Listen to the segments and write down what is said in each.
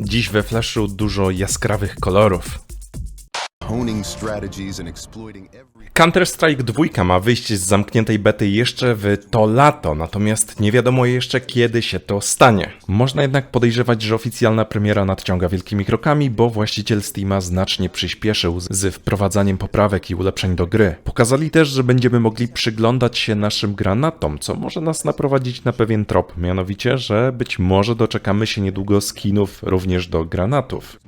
Dziś we Flashu dużo jaskrawych kolorów. honing strategies and exploiting every Counter-Strike 2 ma wyjść z zamkniętej bety jeszcze w to lato, natomiast nie wiadomo jeszcze kiedy się to stanie. Można jednak podejrzewać, że oficjalna premiera nadciąga wielkimi krokami, bo właściciel Steama znacznie przyspieszył z- wprowadzaniem poprawek i ulepszeń do gry. Pokazali też, że będziemy mogli przyglądać się naszym granatom, co może nas naprowadzić na pewien trop, mianowicie, że być może doczekamy się niedługo skinów również do granatów.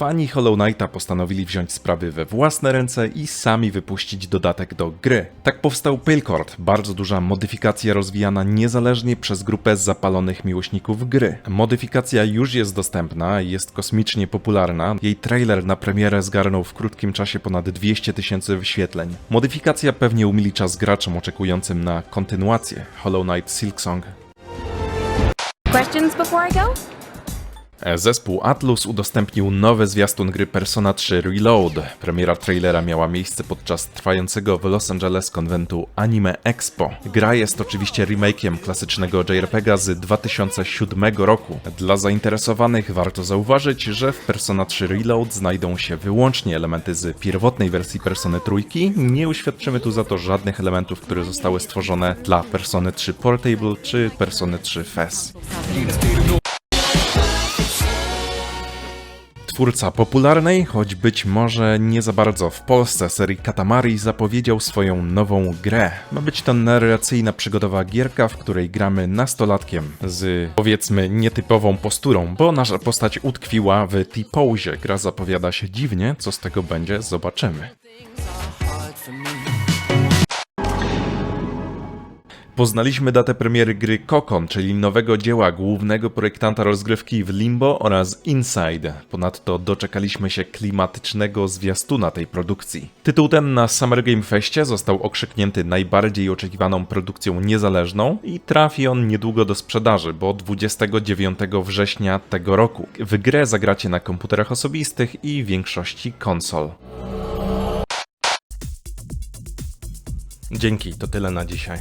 Fani Hollow Knighta postanowili wziąć sprawy we własne ręce i sami wypuścić dodatek do gry. Tak powstał Pilcord, bardzo duża modyfikacja rozwijana niezależnie przez grupę zapalonych miłośników gry. Modyfikacja już jest dostępna jest kosmicznie popularna. Jej trailer na premierę zgarnął w krótkim czasie ponad 200 tysięcy wyświetleń. Modyfikacja pewnie umili czas graczom oczekującym na kontynuację Hollow Knight Silksong. Questions before I go? Zespół Atlus udostępnił nowy zwiastun gry Persona 3 Reload. Premiera trailera miała miejsce podczas trwającego w Los Angeles konwentu Anime Expo. Gra jest oczywiście remake'iem klasycznego JRPGa z 2007 roku. Dla zainteresowanych warto zauważyć, że w Persona 3 Reload znajdą się wyłącznie elementy z pierwotnej wersji Persony Trójki. Nie uświadczymy tu za to żadnych elementów, które zostały stworzone dla Persony 3 Portable czy Persony 3 FES. Twórca popularnej, choć być może nie za bardzo w Polsce serii Katamari zapowiedział swoją nową grę. Ma być to narracyjna przygodowa gierka, w której gramy nastolatkiem z powiedzmy nietypową posturą, bo nasza postać utkwiła w T-pose. Gra zapowiada się dziwnie, co z tego będzie, zobaczymy. Poznaliśmy datę premiery gry Kokon, czyli nowego dzieła głównego projektanta rozgrywki w Limbo oraz Inside. Ponadto doczekaliśmy się klimatycznego zwiastuna tej produkcji. Tytuł ten na Summer Game Festie został okrzyknięty najbardziej oczekiwaną produkcją niezależną i trafi on niedługo do sprzedaży, bo 29 września tego roku. W grę zagracie na komputerach osobistych i większości konsol. Dzięki, to tyle na dzisiaj.